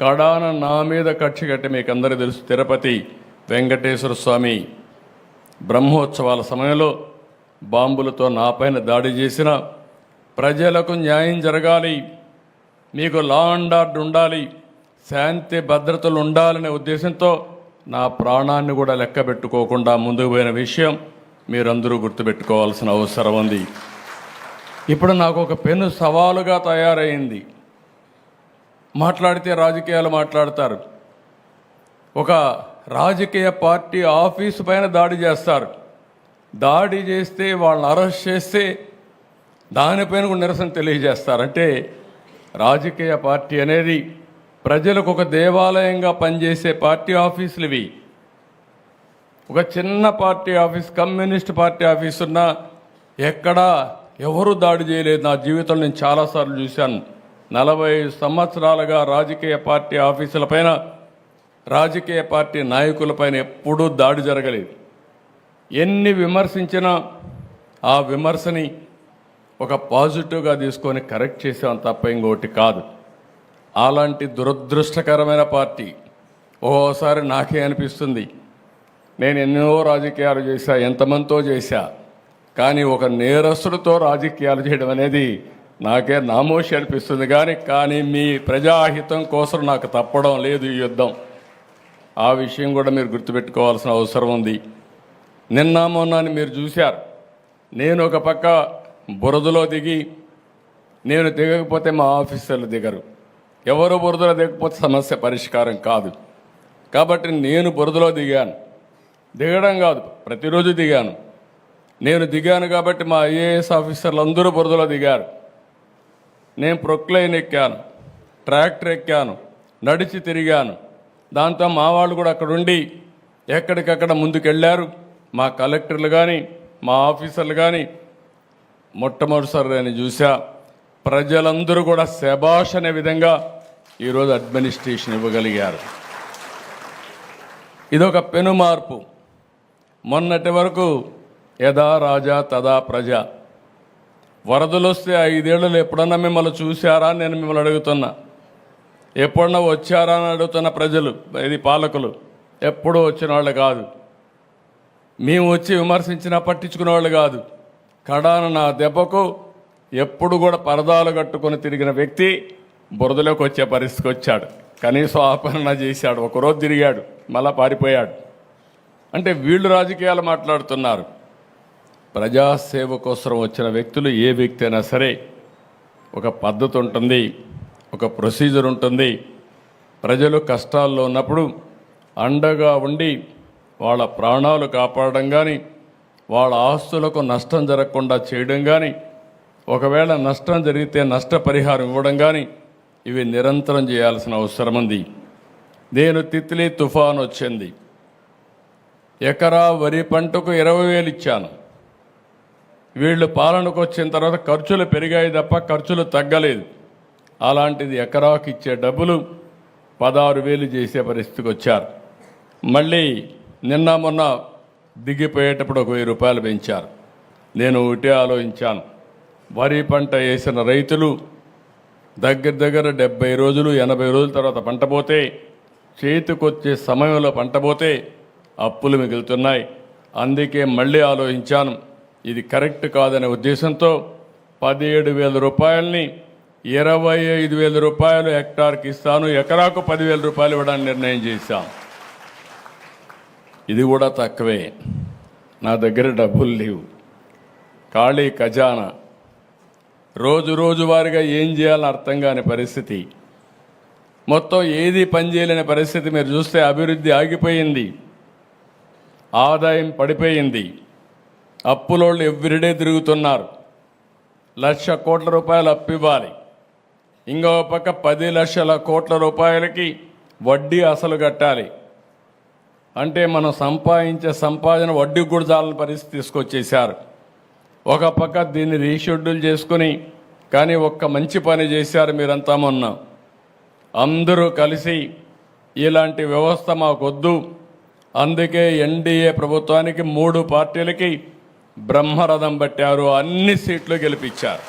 కడాన నా మీద కక్ష కట్టి మీకు అందరికీ తెలుసు. తిరుపతి వెంకటేశ్వర స్వామి బ్రహ్మోత్సవాల సమయంలో బాంబులతో నాపైన దాడి చేసిన ప్రజలకు న్యాయం జరగాలి. మీకు లా అండ్ ఆర్డర్ ఉండాలి. శాంతి భద్రతలు ఉండాలనే ఉద్దేశంతో నా ప్రాణాన్ని కూడా లెక్క పెట్టుకోకుండా ముందుకు పోయిన విషయం మీరందరూ గుర్తుపెట్టుకోవాల్సిన అవసరం ఉంది. ఇప్పుడు నాకు ఒక పెను సవాలుగా తయారైంది. మాట్లాడితే రాజకీయాలు మాట్లాడతారు. ఒక రాజకీయ పార్టీ ఆఫీసు పైన దాడి చేస్తారు. దాడి చేస్తే వాళ్ళని అరెస్ట్ చేస్తే దానిపైన కూడా నిరసన తెలియజేస్తారు. అంటే రాజకీయ పార్టీ అనేది ప్రజలకు ఒక దేవాలయంగా పనిచేసే పార్టీ ఆఫీసులు ఇవి. ఒక చిన్న party office communist party office ఉన్నా ఎక్కడా ఎవరు దాడి చేయలేదు. నా జీవితంలో నేను చాలాసార్లు చూశాను. నలభై సంవత్సరాలుగా రాజకీయ పార్టీ ఆఫీసులపైన రాజకీయ పార్టీ నాయకులపైన ఎప్పుడూ దాడి జరగలేదు. ఎన్ని విమర్శించినా ఆ విమర్శని ఒక పాజిటివ్గా తీసుకొని కరెక్ట్ చేసాం తప్ప ఇంకోటి కాదు. అలాంటి దురదృష్టకరమైన పార్టీ ఓసారి నాకే అనిపిస్తుంది. నేను ఎన్నో రాజకీయాలు చేశా ఎంతమందితో చేశా కానీ ఒక నేరస్తుడితో రాజకీయాలు చేయడం అనేది నాకే నామోషి అనిపిస్తుంది కానీ కానీ మీ ప్రజాహితం కోసం నాకు తప్పడం లేదు ఈ యుద్ధం. ఆ విషయం కూడా మీరు గుర్తుపెట్టుకోవాల్సిన అవసరం ఉంది. నిన్న మొన్న అని మీరు చూశారు. నేను ఒక పక్క బురదలో దిగి నేను దిగకపోతే మా ఆఫీసర్లు దిగరు. ఎవరు బురదలో దిగకపోతే సమస్య పరిష్కారం కాదు. కాబట్టి నేను బురదలో దిగాను. దిగడం కాదు ప్రతిరోజు దిగాను. నేను దిగాను కాబట్టి మా ఐఏఎస్ ఆఫీసర్లు అందరూ బురదలో దిగారు. నేను ప్రొక్లైన్ ఎక్కాను ట్రాక్టర్ ఎక్కాను నడిచి తిరిగాను. దాంతో మా వాళ్ళు కూడా అక్కడ ఉండి ఎక్కడికక్కడ ముందుకెళ్ళారు. మా కలెక్టర్లు కానీ మా ఆఫీసర్లు కానీ మొట్టమొదటిసారి నేను చూసా. ప్రజలందరూ కూడా శబాష్ అనే విధంగా ఈరోజు అడ్మినిస్ట్రేషన్ ఇవ్వగలిగారు. ఇదొక పెను మార్పు మొన్నటి వరకు యథా రాజా తదా ప్రజ. వరదలు వస్తే ఐదేళ్ళు ఎప్పుడన్నా మిమ్మల్ని చూశారా అని నేను మిమ్మల్ని అడుగుతున్నా. ఎప్పుడన్నా వచ్చారా అని అడుగుతున్న ప్రజలు ఇది పాలకులు. ఎప్పుడూ వచ్చిన వాళ్ళు కాదు. మేము వచ్చి విమర్శించినా పట్టించుకునే వాళ్ళు కాదు. కడాన నా దెబ్బకు ఎప్పుడు కూడా పరదాలు కట్టుకొని తిరిగిన వ్యక్తి బురదలోకి వచ్చే పరిస్థితికి వచ్చాడు. కనీసం ఆపరణ చేశాడు. ఒకరోజు తిరిగాడు. మళ్ళా పారిపోయాడు. అంటే వీళ్ళు రాజకీయాలు మాట్లాడుతున్నారు. ప్రజాసేవ కోసం వచ్చిన వ్యక్తులు ఏ వ్యక్తి అయినా సరే ఒక పద్ధతి ఉంటుంది ఒక ప్రొసీజర్ ఉంటుంది. ప్రజలు కష్టాల్లో ఉన్నప్పుడు అండగా ఉండి వాళ్ళ ప్రాణాలు కాపాడడం కానీ వాళ్ళ ఆస్తులకు నష్టం జరగకుండా చేయడం కానీ ఒకవేళ నష్టం జరిగితే నష్టపరిహారం ఇవ్వడం కానీ ఇవి నిరంతరం చేయాల్సిన అవసరం ఉంది. నేను తిత్లీ తుఫాన్ వచ్చింది. ఎకరా వరి పంటకు ఇరవై వేలు ఇచ్చాను. వీళ్ళు పాలనకు వచ్చిన తర్వాత ఖర్చులు పెరిగాయి తప్ప ఖర్చులు తగ్గలేదు. అలాంటిది ఎకరాకు ఇచ్చే డబ్బులు పదహారు వేలు చేసే పరిస్థితికి వచ్చారు. మళ్ళీ నిన్న మొన్న దిగిపోయేటప్పుడు ఒక వెయ్యి రూపాయలు పెంచారు. నేను ఒకటే ఆలోచించాను. వరి పంట వేసిన రైతులు దగ్గర దగ్గర డెబ్బై రోజులు ఎనభై రోజుల తర్వాత పంట పోతే చేతికొచ్చే సమయంలో పంట పోతే అప్పులు మిగులుతున్నాయి. అందుకే మళ్ళీ ఆలోచించాను. ఇది కరెక్ట్ కాదనే ఉద్దేశంతో పదిహేడు వేల రూపాయలని ఇరవై ఐదు వేల రూపాయలు హెక్టార్కి ఇస్తాను ఎకరాకు పదివేల రూపాయలు ఇవ్వడానికి నిర్ణయం చేశాం. ఇది కూడా తక్కువే. నా దగ్గర డబ్బులు లేవు. ఖాళీ ఖజానా. రోజు రోజువారీగా ఏం చేయాలని అర్థం కాని పరిస్థితి. మొత్తం ఏది పనిచేయలేని పరిస్థితి మీరు చూస్తే అభివృద్ధి ఆగిపోయింది. ఆదాయం పడిపోయింది. అప్పులోళ్ళు ఎవ్రీడే తిరుగుతున్నారు. లక్ష కోట్ల రూపాయలు అప్పు ఇవ్వాలి. ఇంకో పక్క పది లక్షల కోట్ల రూపాయలకి వడ్డీ అసలు కట్టాలి. అంటే మనం సంపాదించే సంపాదన వడ్డీ కూడా చాలని పరిస్థితి తీసుకొచ్చేసారు ఒక పక్క దీన్ని రీషెడ్యూల్ చేసుకుని కానీ ఒక్క మంచి పని చేశారు మీరంతా మొన్న. అందరూ కలిసి ఇలాంటి వ్యవస్థ మాకొద్దు. అందుకే ఎన్డీఏ ప్రభుత్వానికి మూడు పార్టీలకి బ్రహ్మరథం పట్టారు అన్ని సీట్లు గెలిపించారు.